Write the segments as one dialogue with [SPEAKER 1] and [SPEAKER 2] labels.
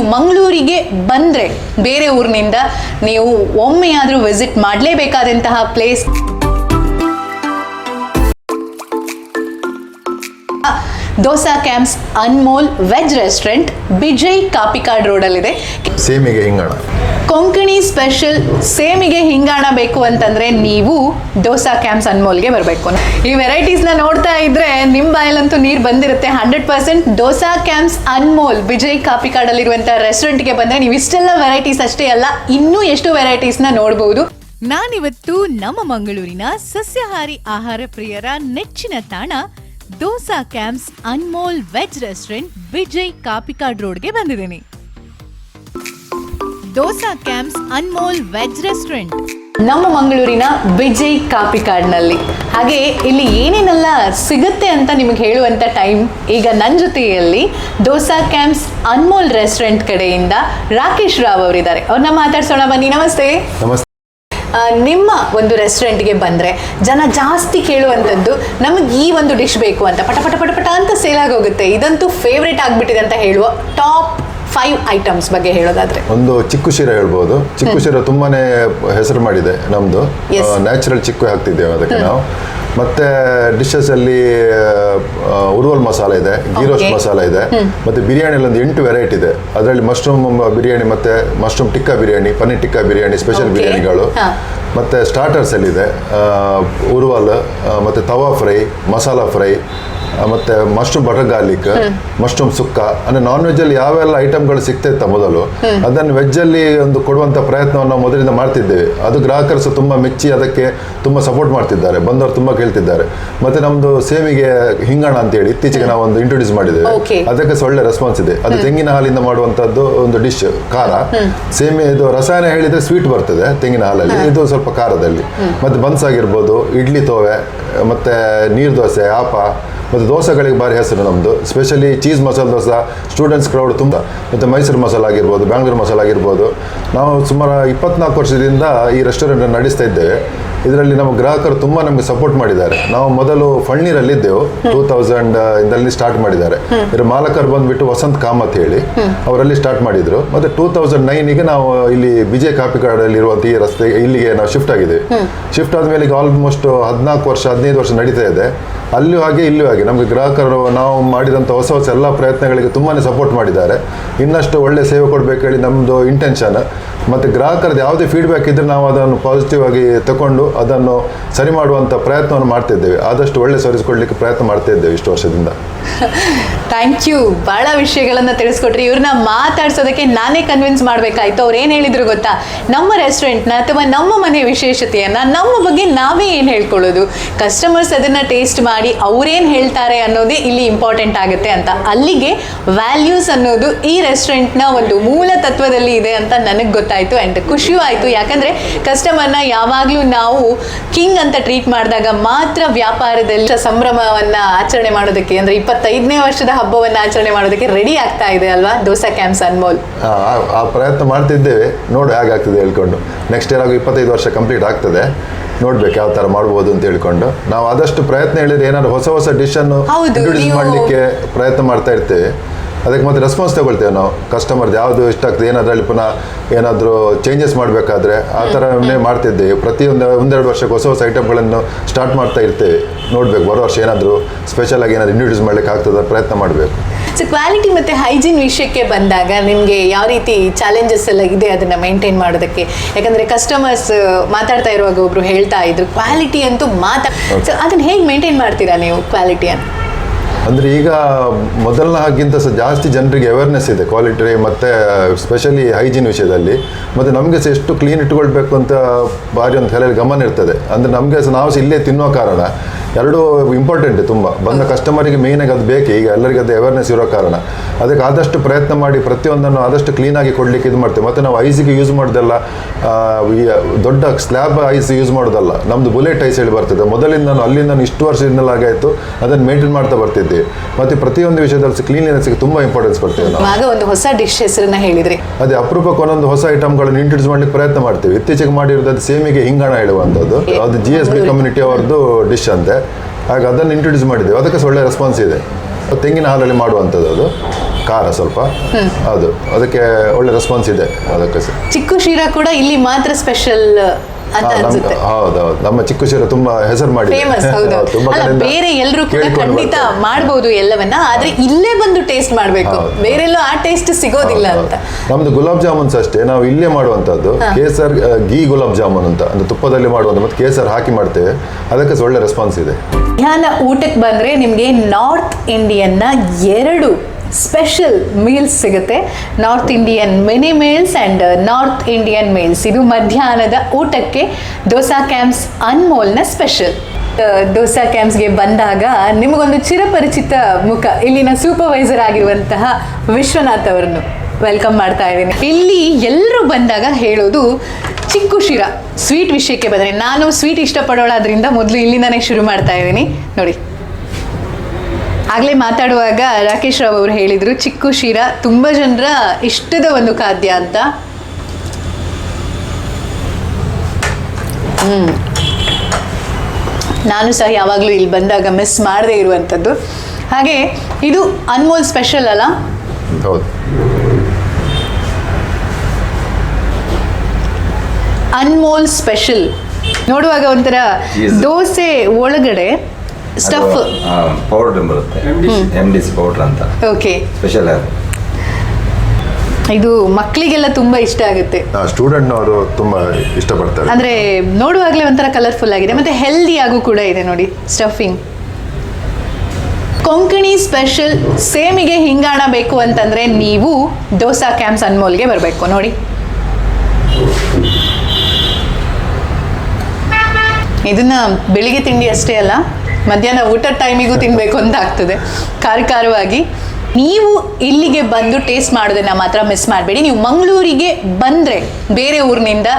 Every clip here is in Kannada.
[SPEAKER 1] ನೀವು ಮಂಗಳೂರಿಗೆ ಬಂದರೆ ಬೇರೆ ಊರಿನಿಂದ ನೀವು ಒಮ್ಮೆಯಾದರೂ visit ಮಾಡಲೇಬೇಕಾದಂತಹ place Dosa camps Anmol veg restaurant Bijay Kapikad ರೋಡಲ್ಲಿದೆ.
[SPEAKER 2] ಸೇಮಿಗೆ ಹಿಂಗಾಣ.
[SPEAKER 1] ಕೊಂಕಣಿ ಸ್ಪೆಷಲ್ ಸೇಮಿಗೆ ಹಿಂಗಾಣ ಬೇಕು ಅಂತಂದ್ರೆ ನೀವು ದೋಸಾ ಕ್ಯಾಂಪ್ಸ್ ಅನ್ಮೋಲ್ಗೆ ಬರಬೇಕು. ಈ ವೆರೈಟೀಸ್ನ ನೋಡ್ತಾ ಇದ್ರೆ ನಿಮ್ಮ ಬಾಯಲ್ಲಂತೂ ನೀರು ಬಂದಿರುತ್ತೆ. Hundred percent Dosa camps Anmol Vijay ಕಾಪಿಕಾಡಲ್ಲಿರುವಂಥ ರೆಸ್ಟೋರೆಂಟ್ಗೆ ಬಂದರೆ ನೀವು ಇಷ್ಟೆಲ್ಲ ವೆರೈಟೀಸ್ ಅಷ್ಟೇ ಅಲ್ಲ ಇನ್ನೂ ಎಷ್ಟು ವೆರೈಟೀಸ್ನ ನೋಡ್ಬೋದು. ನಾನಿವತ್ತು ನಮ್ಮ ಮಂಗಳೂರಿನ ಸಸ್ಯಾಹಾರಿ ಆಹಾರ ಪ್ರಿಯರ ನೆಚ್ಚಿನ ತಾಣ Dosa camps Anmol veg restaurant Vijay Kapikad ರೋಡ್ಗೆ ಬಂದಿದ್ದೀನಿ. Dosa camps Anmol veg restaurant. ನಮ್ಮ ಮಂಗಳೂರಿನ ವಿಜಯ್ ಕಾಪಿಕಾಡ್ನಲ್ಲಿ. ಹಾಗೆ ಇಲ್ಲಿ ಏನೇನೆಲ್ಲ ಸಿಗುತ್ತೆ ಅಂತ ನಿಮಗೆ ಹೇಳುವಂಥ ಟೈಮ್ ಈಗ ನನ್ನ ಜೊತೆಯಲ್ಲಿ ದೋಸಾ ಕ್ಯಾಂಪ್ಸ್ ಅನ್ಮೋಲ್ ರೆಸ್ಟೋರೆಂಟ್ ಕಡೆಯಿಂದ ರಾಕೇಶ್ ರಾವ್ ಅವರಿದ್ದಾರೆ. ಅವ್ರನ್ನ ಮಾತಾಡ್ಸೋಣ ಬನ್ನಿ. ನಮಸ್ತೆ.
[SPEAKER 2] ನಮಸ್ತೆ.
[SPEAKER 1] ನಿಮ್ಮ ಒಂದು ರೆಸ್ಟೋರೆಂಟ್ಗೆ ಬಂದರೆ ಜನ ಜಾಸ್ತಿ ಕೇಳುವಂಥದ್ದು ನಮಗೆ ಈ ಒಂದು ಡಿಶ್ ಬೇಕು ಅಂತ, ಪಟ ಪಟ ಪಟ ಪಟ ಅಂತ ಸೇಲ್ ಆಗೋಗುತ್ತೆ. ಇದಂತೂ ಫೇವ್ರೇಟ್ ಆಗಿಬಿಟ್ಟಿದೆ ಅಂತ ಹೇಳುವ ಟಾಪ್ ಫೈವ್ ಐಟಮ್ಸ್ ಬಗ್ಗೆ ಹೇಳೋದಾದ್ರೆ.
[SPEAKER 2] ಒಂದು ಚಿಕ್ಕು ಶಿರ ಹೇಳ್ಬೋದು. ಚಿಕ್ಕು ಶಿರ ತುಂಬಾನೇ ಹೆಸರು ಮಾಡಿದೆ ನಮ್ದು. ನ್ಯಾಚುರಲ್ ಚಿಕ್ಕು ಹಾಕ್ತಿದ್ದೇವೆ ಅದಕ್ಕೆ ನಾವು. ಮತ್ತೆ ಡಿಶಸ್ ಅಲ್ಲಿ ಉರುವಲ್ ಮಸಾಲ ಇದೆ
[SPEAKER 1] ಗೀರೋಸ್
[SPEAKER 2] ಮಸಾಲ ಇದೆ ಮತ್ತೆ ಬಿರಿಯಾನಿಯಲ್ಲಿ ಒಂದು ಎಂಟು ವೆರೈಟಿ ಇದೆ. ಅದರಲ್ಲಿ ಮಶ್ರೂಮ್ ಬಿರಿಯಾನಿ ಮತ್ತೆ ಮಶ್ರೂಮ್ ಟಿಕ್ಕಾ ಬಿರಿಯಾನಿ ಪನ್ನೀರ್ ಟಿಕ್ಕಾ ಬಿರಿಯಾನಿ ಸ್ಪೆಷಲ್ ಬಿರಿಯಾನಿಗಳು. ಮತ್ತೆ ಸ್ಟಾರ್ಟರ್ಸ್ ಅಲ್ಲಿ ಇದೆ ಉರುವಲ್ ಮತ್ತೆ ತವಾ ಫ್ರೈ ಮಸಾಲಾ ಫ್ರೈ ಮತ್ತೆ mushroom butter garlic mushroom sukka ಅಂದ್ರೆ ನಾನ್ ವೆಜ್ ಅಲ್ಲಿ ಯಾವೆಲ್ಲ ಐಟಮ್ಗಳು ಸಿಗ್ತಾ ಇತ್ತ ಮೊದಲು ಅದನ್ನು ವೆಜ್ ಅಲ್ಲಿ ಒಂದು ಕೊಡುವಂತ ಪ್ರಯತ್ನವನ್ನು ನಾವು ಮೊದಲಿಂದ ಮಾಡ್ತಿದ್ದೇವೆ. ಅದು ಗ್ರಾಹಕರು ಸಹ ತುಂಬಾ ಮೆಚ್ಚಿ ಅದಕ್ಕೆ ತುಂಬಾ ಸಪೋರ್ಟ್ ಮಾಡ್ತಿದ್ದಾರೆ. ಬಂದವರು ತುಂಬಾ ಕೇಳ್ತಿದ್ದಾರೆ. ಮತ್ತೆ ನಮ್ದು ಸೇಮಿಗೆ ಹಿಂಗಣ ಅಂತ ಹೇಳಿ ಇತ್ತೀಚೆಗೆ ನಾವು ಒಂದು ಇಂಟ್ರೊಡ್ಯೂಸ್ ಮಾಡಿದ್ದೇವೆ. ಅದಕ್ಕೆ ಸಹ ಒಳ್ಳೆ ರೆಸ್ಪಾನ್ಸ್ ಇದೆ. ಅದು ತೆಂಗಿನ ಹಾಲಿಂದ ಮಾಡುವಂತದ್ದು ಒಂದು ಡಿಶ್ ಖಾರ. ಸೇಮಿ ಇದು ರಸಾಯನ ಹೇಳಿದ್ರೆ ಸ್ವೀಟ್ ಬರ್ತದೆ ತೆಂಗಿನ ಹಾಲಲ್ಲಿ. ಇದು ಸ್ವಲ್ಪ ಖಾರದಲ್ಲಿ. ಮತ್ತೆ ಬನ್ಸ್ ಆಗಿರ್ಬೋದು ಇಡ್ಲಿ ತೋವೆ ಮತ್ತೆ ನೀರ್ ದೋಸೆ ಆಪ ಮತ್ತು ದೋಸೆಗಳಿಗೆ ಭಾರಿ ಹೆಸರು ನಮ್ಮದು specially cheese masala dosa students crowd ತುಂಬ. ಮತ್ತು ಮೈಸೂರು ಮಸಾಲ ಆಗಿರ್ಬೋದು ಬ್ಯಾಂಗ್ಳೂರು ಮಸಾಲ ಆಗಿರ್ಬೋದು. ನಾವು ಸುಮಾರು ಇಪ್ಪತ್ನಾಲ್ಕು ವರ್ಷದಿಂದ ಈ ರೆಸ್ಟೋರೆಂಟನ್ನು ನಡೆಸ್ತಾ ಇದ್ದೇವೆ. ಇದರಲ್ಲಿ ನಮ್ಮ ಗ್ರಾಹಕರು ತುಂಬ ನಮಗೆ ಸಪೋರ್ಟ್ ಮಾಡಿದ್ದಾರೆ. ನಾವು ಮೊದಲು ಫಳ್ನೀರಲ್ಲಿದ್ದೆವು. ಟೂ ತೌಸಂಡ್ ಇದರಲ್ಲಿ ಸ್ಟಾರ್ಟ್ ಮಾಡಿದ್ದಾರೆ. ಇದರ ಮಾಲಕರು ಬಂದ್ಬಿಟ್ಟು ವಸಂತ್ ಕಾಮತ್ ಹೇಳಿ ಅವರಲ್ಲಿ ಸ್ಟಾರ್ಟ್ ಮಾಡಿದ್ರು. ಮತ್ತೆ ಟೂ ತೌಸಂಡ್ ನೈನಿಗೆ ನಾವು ಇಲ್ಲಿ ವಿಜಯ ಕಾಪಿಕಾಡಲ್ಲಿ ಇರುವಂತ ಈ ರಸ್ತೆ ಇಲ್ಲಿಗೆ ನಾವು ಶಿಫ್ಟ್ ಆಗಿದ್ದೇವೆ ಶಿಫ್ಟ್ ಆದ್ಮೇಲೆ ಈಗ ಆಲ್ಮೋಸ್ಟ್ ಹದಿನಾಲ್ಕು ವರ್ಷ ಹದಿನೈದು ವರ್ಷ ನಡೀತಾ ಇದೆ. ಅಲ್ಲೂ ಹಾಗೆ ಇಲ್ಲೂ ಹಾಗೆ. ನಮಗೆ ಗ್ರಾಹಕರು ನಾವು ಮಾಡಿದಂಥ ಹೊಸ ಹೊಸ ಎಲ್ಲ ಪ್ರಯತ್ನಗಳಿಗೆ ತುಂಬಾನೇ ಸಪೋರ್ಟ್ ಮಾಡಿದ್ದಾರೆ. ಇನ್ನಷ್ಟು ಒಳ್ಳೆ ಸೇವೆ ಕೊಡಬೇಕು ಹೇಳಿ ನಮ್ಮದು ಇಂಟೆನ್ಷನ್ ಮತ್ತು ಗ್ರಾಹಕರದ್ದು ಯಾವುದೇ ಫೀಡ್ಬ್ಯಾಕ್ ಇದ್ದರೆ ನಾವು ಅದನ್ನು ಪಾಸಿಟಿವ್ ಆಗಿ ತಗೊಂಡು ಅದನ್ನು ಸರಿ ಮಾಡುವಂಥ ಪ್ರಯತ್ನವನ್ನು ಮಾಡ್ತಿದ್ದೇವೆ. ಆದಷ್ಟು ಒಳ್ಳೆ ಸರ್ವಿಸ್ ಪ್ರಯತ್ನ ಮಾಡ್ತಾ ಇದ್ದೇವೆ ಇಷ್ಟು ವರ್ಷದಿಂದ.
[SPEAKER 1] ಥ್ಯಾಂಕ್ ಯು ಭಾಳ ವಿಷಯಗಳನ್ನು ತಿಳಿಸ್ಕೊಟ್ರಿ. ಇವ್ರನ್ನ ಮಾತಾಡ್ಸೋದಕ್ಕೆ ನಾನೇ ಕನ್ವಿನ್ಸ್ ಮಾಡಬೇಕಾಯ್ತು. ಅವ್ರು ಏನು ಹೇಳಿದ್ರು ಗೊತ್ತಾ? ನಮ್ಮ ರೆಸ್ಟೋರೆಂಟ್ನ ಅಥವಾ ನಮ್ಮ ಮನೆ ವಿಶೇಷತೆಯನ್ನು, ನಮ್ಮ ಬಗ್ಗೆ ನಾವೇ ಏನು ಹೇಳ್ಕೊಳ್ಳೋದು? ಕಸ್ಟಮರ್ಸ್ ಅದನ್ನು ಟೇಸ್ಟ್ ಮಾಡಿ ಅವ್ರೇನು ಹೇಳ್ತಾರೆ ಅನ್ನೋದೇ ಇಲ್ಲಿ ಇಂಪಾರ್ಟೆಂಟ್ ಆಗುತ್ತೆ ಅಂತ. ಅಲ್ಲಿಗೆ ವ್ಯಾಲ್ಯೂಸ್ ಅನ್ನೋದು ಈ ರೆಸ್ಟೋರೆಂಟ್ನ ಒಂದು ಮೂಲ ತತ್ವದಲ್ಲಿ ಇದೆ ಅಂತ ನನಗೆ ಗೊತ್ತಾಯ್ತು ಆ್ಯಂಡ್ ಖುಷಿಯೂ ಆಯಿತು. ಯಾಕಂದ್ರೆ ಕಸ್ಟಮರ್ನ ಯಾವಾಗಲೂ ನಾವು ಕಿಂಗ್ ಅಂತ ಟ್ರೀಟ್ ಮಾಡಿದಾಗ ಮಾತ್ರ ವ್ಯಾಪಾರದಲ್ಲಿ ಸಂಭ್ರಮವನ್ನ ಆಚರಣೆ ಮಾಡೋದಕ್ಕೆ ಅಂದ್ರೆ ಇಪ್ಪತ್ತೈದನೇ ವರ್ಷದ ಹಬ್ಬವನ್ನ ಆಚರಣೆ ಮಾಡೋದಕ್ಕೆ ರೆಡಿ ಆಗ್ತಾ ಇದೆ ಅಲ್ವಾ? ದೋಸಾ ಕ್ಯಾಂಪ್ಸ್ ಅನ್ಮೋಲ್.
[SPEAKER 2] ಆ ಪ್ರಯತ್ನ ಮಾಡ್ತಿದ್ದೇವೆ. ನೋಡಿ ಹೇಗಾಗ್ತದೆ ಹೇಳ್ಕೊಂಡು. ನೆಕ್ಸ್ಟ್ ಇಯರ್ ಆಗೋ ಇಪ್ಪತ್ತೈದು ವರ್ಷ ಕಂಪ್ಲೀಟ್ ಆಗ್ತದೆ. ನೋಡ್ಬೇಕು ಯಾವ ತರ ಮಾಡ್ಬೋದು ಅಂತ ಹೇಳ್ಕೊಂಡು. ನಾವು ಆದಷ್ಟು ಪ್ರಯತ್ನ ಹೇಳಿದ್ರೆ ಏನಾದ್ರು ಹೊಸ ಹೊಸ ಡಿಶ್
[SPEAKER 1] ಅನ್ನು
[SPEAKER 2] ಇಂಟ್ರೊಡ್ಯೂಸ್ ಮಾಡಲಿಕ್ಕೆ ಪ್ರಯತ್ನ ಮಾಡ್ತಾ ಇರ್ತೇವೆ. ಅದಕ್ಕೆ ಮತ್ತೆ ರೆಸ್ಪಾನ್ಸ್ ತಗೊಳ್ತೇವೆ ನಾವು. ಕಸ್ಟಮರ್ದು ಯಾವುದು ಇಷ್ಟ ಆಗ್ತದೆ ಏನಾದ್ರಲ್ಲಿ ಪುನಃ ಏನಾದರೂ ಚೇಂಜಸ್ ಮಾಡಬೇಕಾದ್ರೆ ಆ ಥರನೇ ಮಾಡ್ತಿದ್ದೇವೆ. ಪ್ರತಿಯೊಂದು ಒಂದೆರಡು ವರ್ಷಕ್ಕೆ ಹೊಸ ಹೊಸ ಐಟಮ್ಗಳನ್ನು ಸ್ಟಾರ್ಟ್ ಮಾಡ್ತಾ ಇರ್ತೇವೆ. ನೋಡಬೇಕು ಬರೋ ವರ್ಷ ಏನಾದರೂ ಸ್ಪೆಷಲ್ ಆಗಿ ಏನಾದ್ರು ಇಂಟ್ರೊಡ್ಯೂಸ್ ಮಾಡ್ಲಿಕ್ಕೆ ಆಗ್ತದ ಪ್ರಯತ್ನ ಮಾಡಬೇಕು.
[SPEAKER 1] ಸೊ ಕ್ವಾಲಿಟಿ ಮತ್ತೆ ಹೈಜೀನ್ ವಿಷಯಕ್ಕೆ ಬಂದಾಗ ನಿಮಗೆ ಯಾವ ರೀತಿ ಚಾಲೆಂಜಸ್ ಎಲ್ಲ ಇದೆ ಅದನ್ನ ಮೇಂಟೈನ್ ಮಾಡೋದಕ್ಕೆ? ಯಾಕಂದ್ರೆ ಕಸ್ಟಮರ್ಸ್ ಮಾತಾಡ್ತಾ ಇರುವಾಗ ಒಬ್ರು ಹೇಳ್ತಾ ಇದ್ರು ಕ್ವಾಲಿಟಿ ಅಂತೂ ಮಾತಾ ಸೊ ಅದನ್ನು ಹೇಗೆ ಮೇಂಟೈನ್ ಮಾಡ್ತೀರಾ ನೀವು ಕ್ವಾಲಿಟಿಯನ್ನು
[SPEAKER 2] ಅಂದರೆ ಈಗ ಮೊದಲನ ಹಾಗಿಂತ ಸಹ ಜಾಸ್ತಿ ಜನರಿಗೆ ಅವೇರ್ನೆಸ್ ಇದೆ ಕ್ವಾಲಿಟಿ ಮತ್ತು ಸ್ಪೆಷಲಿ ಹೈಜೀನ್ ವಿಷಯದಲ್ಲಿ. ಮತ್ತು ನಮಗೆ ಸಹ ಎಷ್ಟು ಕ್ಲೀನ್ ಇಟ್ಕೊಳ್ಬೇಕು ಅಂತ ಭಾರಿ ಒಂದು ತಲೆಯಲ್ಲಿ ಗಮನ ಇರ್ತದೆ. ಅಂದರೆ ನಮಗೆ ಸಹ ನಾವು ಸಹ ಇಲ್ಲೇ ತಿನ್ನೋ ಕಾರಣ ಎರಡೂ ಇಂಪಾರ್ಟೆಂಟ್ ತುಂಬ. ಬಂದ ಕಸ್ಟಮರಿಗೆ ಮೇಯ್ನಾಗಿ ಅದು ಬೇಕೆ. ಈಗ ಎಲ್ಲರಿಗೂ ಅದು ಅವೇರ್ನೆಸ್ ಇರೋ ಕಾರಣ. ಅದಕ್ಕೆ ಆದಷ್ಟು ಪ್ರಯತ್ನ ಮಾಡಿ ಪ್ರತಿಯೊಂದನ್ನು ಆದಷ್ಟು ಕ್ಲೀನಾಗಿ ಕೊಡಲಿಕ್ಕೆ ಇದು ಮಾಡ್ತೇವೆ. ಮತ್ತು ನಾವು ಐಸಿಗೆ ಯೂಸ್ ಮಾಡೋದಲ್ಲ ದೊಡ್ಡ ಸ್ಲ್ಯಾಬ್ ಐಸ್ ಯೂಸ್ ಮಾಡೋದಲ್ಲ. ನಮ್ಮದು ಬುಲೆಟ್ ಐಸ್ ಹೇಳಿ ಬರ್ತದೆ. ಮೊದಲಿಂದ ನಾನು ಅಲ್ಲಿಂದ ಇಷ್ಟು ವರ್ಷದಿಂದಲೂ ಆಗಾಯಿತು ಅದನ್ನು ಮೇಂಟೈನ್ ಮಾಡ್ತಾ ಬರ್ತಿದ್ದೆ. ಮತ್ತು ಪ್ರತಿಯೊಂದು ವಿಷಯದಲ್ಲಿ ಕ್ಲೀನ್ನೆಸ್ಗೆ ತುಂಬ ಇಂಪಾರ್ಟೆನ್ಸ್ ಕೊಡ್ತೇವೆ ನಾವು.
[SPEAKER 1] ಆಗ ಒಂದು ಹೊಸ ಡಿಶ್ ಹೆಸರನ್ನ ಹೇಳಿದ್ರಿ.
[SPEAKER 2] ಅದೇ ಅಪರೂಪಕ್ಕೆ ಒಂದೊಂದು ಹೊಸ ಐಟಮ್ಗಳನ್ನು ಇಂಟ್ರೊಡ್ಯೂಸ್ ಮಾಡ್ಲಿಕ್ಕೆ ಪ್ರಯತ್ನ ಮಾಡ್ತೀವಿ. ಇತ್ತೀಚೆಗೆ ಮಾಡಿರೋದು ಅದು ಸೇಮಿಗೆ ಹಿಂಗಣ ಹೇಳುವಂಥದ್ದು ಅದು ಜಿ ಎಸ್ ಬಿ ಕಮ್ಯುನಿಟಿ ಅವರದ್ದು ಡಿಶ್ ಅಂತೆ. ಹಾಗೆ ಅದನ್ನು ಇಂಟ್ರೊಡ್ಯೂಸ್ ಮಾಡಿದ್ದೇವೆ. ಅದಕ್ಕೆ ಸಹ ಒಳ್ಳೆ ರೆಸ್ಪಾನ್ಸ್ ಇದೆ. ತೆಂಗಿನ ಹಾಲಲ್ಲಿ ಮಾಡುವಂಥದ್ದು ಅದು. ಖಾರ ಸ್ವಲ್ಪ. ಅದು. ಅದಕ್ಕೆ ಒಳ್ಳೆ ರೆಸ್ಪಾನ್ಸ್ ಇದೆ. ಅದಕ್ಕೆ ಸಹ
[SPEAKER 3] ಚಿಕ್ಕು ಶೀರಾ ಕೂಡ ಇಲ್ಲಿ ಮಾತ್ರ ಸ್ಪೆಷಲ್
[SPEAKER 2] ಹೌದೌದು. ನಮ್ಮ ಚಿಕ್ಕ ಶಿರ ತುಂಬಾ ಹೆಸರು ಮಾಡಿ
[SPEAKER 3] ಬೇರೆ ಎಲ್ಲರೂ ಕೂಡ ಖಂಡಿತ ಮಾಡಬಹುದು ಎಲ್ಲವನ್ನ ಆದ್ರೆ ಇಲ್ಲೇ ಬಂದು ಟೇಸ್ಟ್ ಮಾಡ್ಬೇಕು. ಬೇರೆಲ್ಲೂ ಆ ಟೇಸ್ಟ್ ಸಿಗೋದಿಲ್ಲ ಅಂತ.
[SPEAKER 2] ನಮ್ದು ಗುಲಾಬ್ ಜಾಮೂನ್ಸ್ ಅಷ್ಟೇ. ನಾವು ಇಲ್ಲೇ ಮಾಡುವಂತದ್ದು ಕೇಸರ್ ಗೀ ಗುಲಾಬ್ ಜಾಮೂನ್ ಅಂತ. ಅಂದ್ರೆ ತುಪ್ಪದಲ್ಲಿ ಮಾಡುವಂತ ಮತ್ತೆ ಕೇಸರ್ ಹಾಕಿ ಮಾಡ್ತೇವೆ. ಅದಕ್ಕೆ ಒಳ್ಳೆ ರೆಸ್ಪಾನ್ಸ್ ಇದೆ.
[SPEAKER 3] ಮಧ್ಯಾಹ್ನ ಊಟಕ್ಕೆ ಬಂದ್ರೆ ನಿಮಗೆ ನಾರ್ತ್ ಇಂಡಿಯನ್ನ ಎರಡು ಸ್ಪೆಷಲ್ ಮೀಲ್ಸ್ ಸಿಗುತ್ತೆ. North Indian mini meals and north Indian meals ಇದು ಮಧ್ಯಾಹ್ನದ ಊಟಕ್ಕೆ ದೋಸಾ ಕ್ಯಾಂಪ್ಸ್ ಅನ್ಮೋಲ್ನ ಸ್ಪೆಷಲ್ ದೋಸಾ ಕ್ಯಾಂಪ್ಸ್ಗೆ ಬಂದಾಗ ನಿಮಗೊಂದು ಚಿರಪರಿಚಿತ ಮುಖ, ಇಲ್ಲಿನ ಸೂಪರ್ವೈಸರ್ ಆಗಿರುವಂತಹ ವಿಶ್ವನಾಥ್ ಅವರನ್ನು ವೆಲ್ಕಮ್ ಮಾಡ್ತಾ ಇದ್ದೀನಿ. ಇಲ್ಲಿ ಎಲ್ಲರೂ ಬಂದಾಗ ಹೇಳೋದು ಚಿಕ್ಕು ಶಿರ. ಸ್ವೀಟ್ ವಿಷಯಕ್ಕೆ ಬಂದರೆ, ನಾನು ಸ್ವೀಟ್ ಇಷ್ಟಪಡೋಳಾದ್ರಿಂದ ಮೊದಲು ಇಲ್ಲಿಂದನೇ ಶುರು ಮಾಡ್ತಾ ಇದ್ದೀನಿ. ನೋಡಿ. ಆಗಲೇ ಮಾತಾಡುವಾಗ ರಾಕೇಶ್ ರಾವ್ ಅವರು ಹೇಳಿದರು ಚಿಕ್ಕು ಶಿರಾ ತುಂಬ ಜನರ ಇಷ್ಟದ ಒಂದು ಖಾದ್ಯ ಅಂತ. ಹ್ಮ್. ನಾನು ಸಹ ಯಾವಾಗಲೂ ಇಲ್ಲಿ ಬಂದಾಗ ಮಿಸ್ ಮಾಡದೇ ಇರುವಂಥದ್ದು ಹಾಗೆ ಇದು ಅನ್ಮೋಲ್ ಸ್ಪೆಷಲ್ ಅಲ್ಲ?
[SPEAKER 2] ಹೌದು.
[SPEAKER 1] ಅನ್ಮೋಲ್ ಸ್ಪೆಷಲ್ ನೋಡುವಾಗ ಒಂಥರ ದೋಸೆ ಒಳಗಡೆ ಸ್ಟಫ್
[SPEAKER 4] ಪೌಡರ್ ಬರುತ್ತೆ. ಎಂ ಡಿ ಸಿ ಪೌಡರ್ ಅಂತ.
[SPEAKER 1] ಓಕೆ
[SPEAKER 4] ಸ್ಪೆಷಲ್
[SPEAKER 1] ಇದು ಮಕ್ಕಳಿಗೆಲ್ಲ ತುಂಬಾ ಇಷ್ಟ ಆಗುತ್ತೆ.
[SPEAKER 2] ಸ್ಟೂಡೆಂಟ್ ಅವರು ತುಂಬಾ ಇಷ್ಟಪಡ್ತಾರೆ
[SPEAKER 1] ಅಂದ್ರೆ ನೋಡುವಾಗಲೇ ಒಂಥರ ಕಲರ್ಫುಲ್ ಆಗಿದೆ. ಮತ್ತೆ ಹೆಲ್ದಿ ಆಗು ಕೂಡ ಇದೆ ನೋಡಿ ಸ್ಟಫಿಂಗ್ ಕೊಂಕಣಿ ಸ್ಪೆಷಲ್ ಸೇಮಿಗೆ ಹಿಂಗಾಣ ಬೇಕು ಅಂತಂದ್ರೆ ನೀವು ದೋಸಾ ಕ್ಯಾಂಪ್ಸ್ ಅನ್ಮೋಲ್ಗೆ ಬರಬೇಕು ನೋಡಿ. ಇದನ್ನ ಬೆಳಿಗ್ಗೆ ತಿಂಡಿ ಅಷ್ಟೇ ಅಲ್ಲ ಮಧ್ಯಾಹ್ನ ಊಟದ ಟೈಮಿಗೂ ತಿನ್ನಬೇಕು ಅಂತ ಆಗ್ತದೆ. ಖಾರ ನೀವು ಇಲ್ಲಿಗೆ ಬಂದು ಟೇಸ್ಟ್ ಮಾಡೋದನ್ನ ಮಾತ್ರ ಮಿಸ್ ಮಾಡಬೇಡಿ. ನೀವು ಮಂಗಳೂರಿಗೆ ಬಂದರೆ ಬೇರೆ ಊರಿನಿಂದ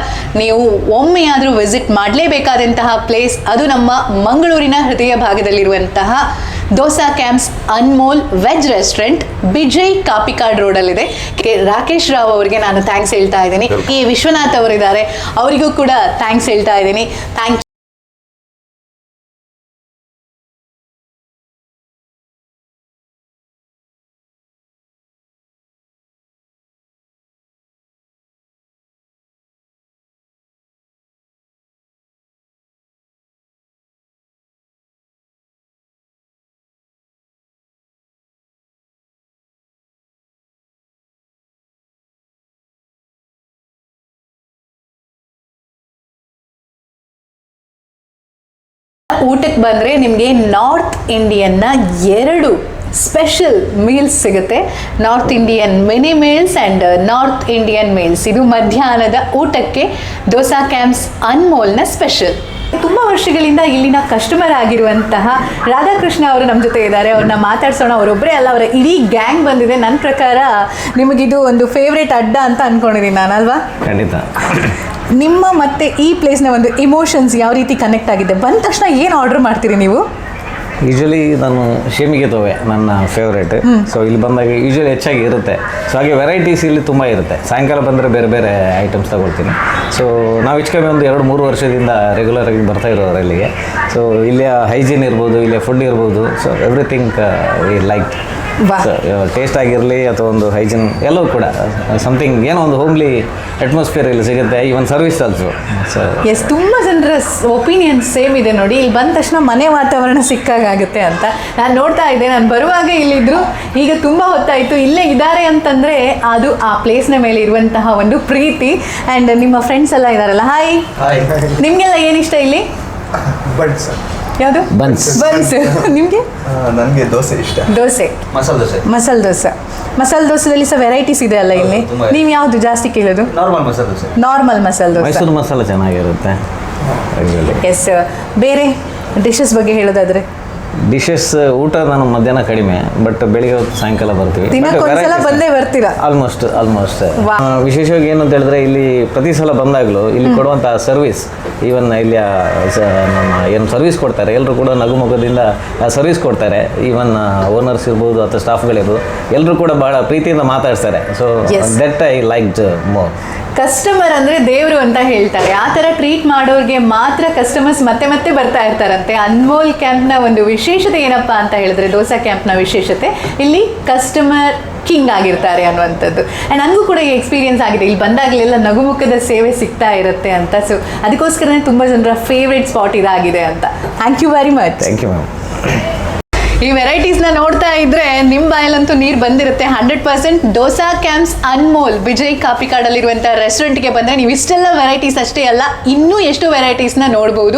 [SPEAKER 1] ನೀವು ಒಮ್ಮೆಯಾದರೂ ವಿಸಿಟ್ ಮಾಡಲೇಬೇಕಾದಂತಹ ಪ್ಲೇಸ್ ಅದು ನಮ್ಮ ಮಂಗಳೂರಿನ ಹೃದಯ ಭಾಗದಲ್ಲಿರುವಂತಹ Dosa camps Anmol veg restaurant Bijay Kapikad ರೋಡಲ್ಲಿದೆ K Rakesh Rao ಅವರಿಗೆ ನಾನು ಥ್ಯಾಂಕ್ಸ್ ಹೇಳ್ತಾ ಇದ್ದೀನಿ. ಕೆ ವಿಶ್ವನಾಥ್ ಅವರಿದ್ದಾರೆ. ಅವರಿಗೂ ಕೂಡ ಥ್ಯಾಂಕ್ಸ್ ಹೇಳ್ತಾ ಇದ್ದೀನಿ. ಥ್ಯಾಂಕ್ ಊಟಕ್ಕೆ ಬಂದರೆ ನಿಮಗೆ ನಾರ್ತ್ ಇಂಡಿಯನ್ನ ಎರಡು ಸ್ಪೆಷಲ್ ಮೀಲ್ಸ್ ಸಿಗುತ್ತೆ. North Indian mini meals and north Indian meals ಇದು ಮಧ್ಯಾಹ್ನದ ಊಟಕ್ಕೆ ದೋಸಾ ಕ್ಯಾಂಪ್ಸ್ ಅನ್ಮೋಲ್ನ ಸ್ಪೆಷಲ್ ತುಂಬ ವರ್ಷಗಳಿಂದ ಇಲ್ಲಿನ ಕಸ್ಟಮರ್ ಆಗಿರುವಂತಹ ರಾಧಾಕೃಷ್ಣ ಅವರು ನಮ್ಮ ಜೊತೆ ಇದ್ದಾರೆ. ಅವ್ರನ್ನ ಮಾತಾಡ್ಸೋಣ. ಅವರೊಬ್ಬರೇ ಅಲ್ಲ, ಅವರ ಇಡೀ ಗ್ಯಾಂಗ್ ಬಂದಿದೆ. ನನ್ನ ಪ್ರಕಾರ ನಿಮಗಿದು ಒಂದು ಫೇವ್ರೇಟ್ ಅಡ್ಡ ಅಂತ ಅನ್ಕೊಂಡಿದ್ದೀನಿ ನಾನು ಅಲ್ವಾ
[SPEAKER 5] ಖಂಡಿತ.
[SPEAKER 1] ನಿಮ್ಮ ಮತ್ತೆ ಈ ಪ್ಲೇಸ್ನ ಒಂದು ಇಮೋಷನ್ಸ್ ಯಾವ ರೀತಿ ಕನೆಕ್ಟ್ ಆಗಿದೆ? ಬಂದ ತಕ್ಷಣ ಏನು ಆರ್ಡರ್ ಮಾಡ್ತೀರಿ ನೀವು?
[SPEAKER 5] ಯೂಶಲಿ ನಾನು ಶೇಮಿಗೆ ತೋವೆ ನನ್ನ ಫೇವ್ರೇಟ್ ಸೊ ಇಲ್ಲಿ ಬಂದಾಗ ಯೂಶಲಿ ಹೆಚ್ಚಾಗಿ ಇರುತ್ತೆ. ಸೊ ಹಾಗೆ ವೆರೈಟೀಸ್ ಇಲ್ಲಿ ತುಂಬ ಇರುತ್ತೆ. ಸಾಯಂಕಾಲ ಬಂದರೆ ಬೇರೆ ಬೇರೆ ಐಟಮ್ಸ್ ತಗೊಳ್ತೀನಿ. ಸೊ ನಾವು ಹೆಚ್ಚು ಕಮ್ಮಿ ಒಂದು ಎರಡು ಮೂರು ವರ್ಷದಿಂದ ರೆಗ್ಯುಲರ್ ಆಗಿ ಬರ್ತಾ ಇರೋರು ಇಲ್ಲಿಗೆ. ಸೊ ಇಲ್ಲಿಯ ಹೈಜೀನ್ ಇರ್ಬೋದು ಇಲ್ಲಿಯ ಫುಡ್ ಇರ್ಬೋದು. So everything we like. Taste ಆಗಿರಲಿ ಅಥವಾ ಒಂದು ಹೈಜಿನ್ ಎಲ್ಲವೂ ಕೂಡ. ಸಮಥಿಂಗ್ ಏನೋ ಒಂದು ಹೋಮ್ಲಿ ಅಟ್ಮಾಸ್ಫಿಯರ್ ಇಲ್ಲಿ ಸಿಗುತ್ತೆ. Even service also so
[SPEAKER 1] yes ತುಂಬ ಜನರ ಒಪಿನಿಯನ್ ಸೇಮ್ ಇದೆ ನೋಡಿ. ಇಲ್ಲಿ ಬಂದ ತಕ್ಷಣ ಮನೆ ವಾತಾವರಣ ಸಿಕ್ಕಾಗುತ್ತೆ ಅಂತ. ನಾನು ನೋಡ್ತಾ ಇದ್ದೆ ನಾನು ಬರುವಾಗ ಇಲ್ಲಿದ್ರು. ಈಗ ತುಂಬ ಹೊತ್ತಾಯಿತು. ಇಲ್ಲೇ ಇದ್ದಾರೆ ಅಂತಂದರೆ ಅದು ಆ ಪ್ಲೇಸ್ನ ಮೇಲೆ ಇರುವಂತಹ ಒಂದು ಪ್ರೀತಿ. ಆ್ಯಂಡ್ ನಿಮ್ಮ ಫ್ರೆಂಡ್ಸ್ ಎಲ್ಲ ಇದ್ದಾರಲ್ಲ ಹಾಯ್ ನಿಮಗೆಲ್ಲ ಏನಿಷ್ಟ ಇಲ್ಲಿ?
[SPEAKER 6] ಬಟ್ ಸರ್
[SPEAKER 1] ಯಾವುದು?
[SPEAKER 5] ಬನ್ಸ್.
[SPEAKER 1] ಬನ್ಸ್. ನಿಮಗೆ?
[SPEAKER 6] ನನಗೆ ದೋಸೆ ಇಷ್ಟ.
[SPEAKER 1] ದೋಸೆ.
[SPEAKER 4] ಮಸಾಲೆ ದೋಸೆ.
[SPEAKER 1] ಮಸಾಲೆ ದೋಸೆ. ಮಸಾಲೆ ದೋಸೆದಲ್ಲಿ ಸಹ ವೆರೈಟೀಸ್ ಇದೆ ಅಲ್ಲ ಇಲ್ಲಿ. ನೀವು ಯಾವುದು ಜಾಸ್ತಿ ಕೇಳೋದು?
[SPEAKER 4] ನಾರ್ಮಲ್ ಮಸಾಲೆ ದೋಸೆ.
[SPEAKER 1] ನಾರ್ಮಲ್ ಮಸಾಲೆ ದೋಸೆ.
[SPEAKER 5] ಮೈಸೂರು ಮಸಾಲ ಚೆನ್ನಾಗಿರುತ್ತೆ.
[SPEAKER 1] ಎಸ್ ಬೇರೆ ಡಿಶಸ್ ಬಗ್ಗೆ ಹೇಳೋದಾದ್ರೆ?
[SPEAKER 5] ಡಿಶಸ್ ಊಟ ನಾನು ಮಧ್ಯಾಹ್ನ ಕಡಿಮೆ ಬಟ್ ಬೆಳಿಗ್ಗೆ ಹೊತ್ತು ಸಾಯಂಕಾಲ ಬರ್ತೀವಿ.
[SPEAKER 1] ದಿನಕ್ಕೊಂದ್ಸಲ ಬಂದೇ ಬರ್ತೀರಾ?
[SPEAKER 5] ಆಲ್ಮೋಸ್ಟ್ ಆಲ್ಮೋಸ್ಟ್ ವಿಶೇಷವಾಗಿ ಏನು ಅಂತ ಹೇಳಿದ್ರೆ ಇಲ್ಲಿ ಪ್ರತಿ ಸಲ ಬಂದಾಗಲೂ ಇಲ್ಲಿ ಕೊಡುವಂಥ ಸರ್ವಿಸ್ ಈವನ್ ಇಲ್ಲಿಯ ಸ- ನಮ್ಮ ಏನು ಸರ್ವಿಸ್ ಕೊಡ್ತಾರೆ ಎಲ್ಲರೂ ಕೂಡ ನಗುಮುಖದಿಂದ ಸರ್ವಿಸ್ ಕೊಡ್ತಾರೆ. ಈವನ್ ಓನರ್ಸ್ ಇರ್ಬೋದು ಅಥವಾ ಸ್ಟಾಫ್ಗಳಿರ್ಬೋದು ಎಲ್ಲರೂ ಕೂಡ ಬಹಳ ಪ್ರೀತಿಯಿಂದ ಮಾತಾಡ್ತಾರೆ. So that I like more
[SPEAKER 1] customer ಅಂದ್ರೆ ದೇವರು ಅಂತ ಹೇಳ್ತಾರೆ. ಆ ಥರ ಟ್ರೀಟ್ ಮಾಡೋರಿಗೆ ಮಾತ್ರ ಕಸ್ಟಮರ್ಸ್ ಮತ್ತೆ ಮತ್ತೆ ಬರ್ತಾ ಇರ್ತಾರಂತೆ. ಅನ್ಮೋಲ್ ಕ್ಯಾಂಪ್ನ ಒಂದು ವಿಶೇಷತೆ ಏನಪ್ಪಾ ಅಂತ ಹೇಳಿದ್ರೆ, ದೋಸಾ ಕ್ಯಾಂಪ್ನ ವಿಶೇಷತೆ, ಇಲ್ಲಿ ಕಸ್ಟಮರ್ ಕಿಂಗ್ ಆಗಿರ್ತಾರೆ ಅನ್ನುವಂಥದ್ದು. ಆ್ಯಂಡ್ ನನಗೂ ಕೂಡ ಈ ಎಕ್ಸ್ಪೀರಿಯನ್ಸ್ ಆಗಿದೆ. ಇಲ್ಲಿ ಬಂದಾಗಲೆಲ್ಲ ನಗುಮುಖದ ಸೇವೆ ಸಿಗ್ತಾ ಇರುತ್ತೆ ಅಂತ. ಸೊ ಅದಕ್ಕೋಸ್ಕರನೇ ತುಂಬ ಜನರ ಫೇವ್ರೇಟ್ ಸ್ಪಾಟ್ ಇದಾಗಿದೆ ಅಂತ. Thank you very much
[SPEAKER 5] thank you ma'am
[SPEAKER 1] ಈ ನ ನೋಡ್ತಾ ಇದ್ರೆ ನಿಮ್ಮ ಬಾಯಲ್ಲಂತೂ ನೀರು ಬಂದಿರುತ್ತೆ. Hundred percent Dosa camps Anmol, Vijay Kapi ರೆಸ್ಟೋರೆಂಟ್ಗೆ ಬಂದರೆ ನೀವು ಇಷ್ಟೆಲ್ಲ ವೆರೈಟೀಸ್ ಅಷ್ಟೇ ಅಲ್ಲ, ಇನ್ನೂ ಎಷ್ಟು ವೆರೈಟೀಸ್ನ ನೋಡ್ಬೋದು.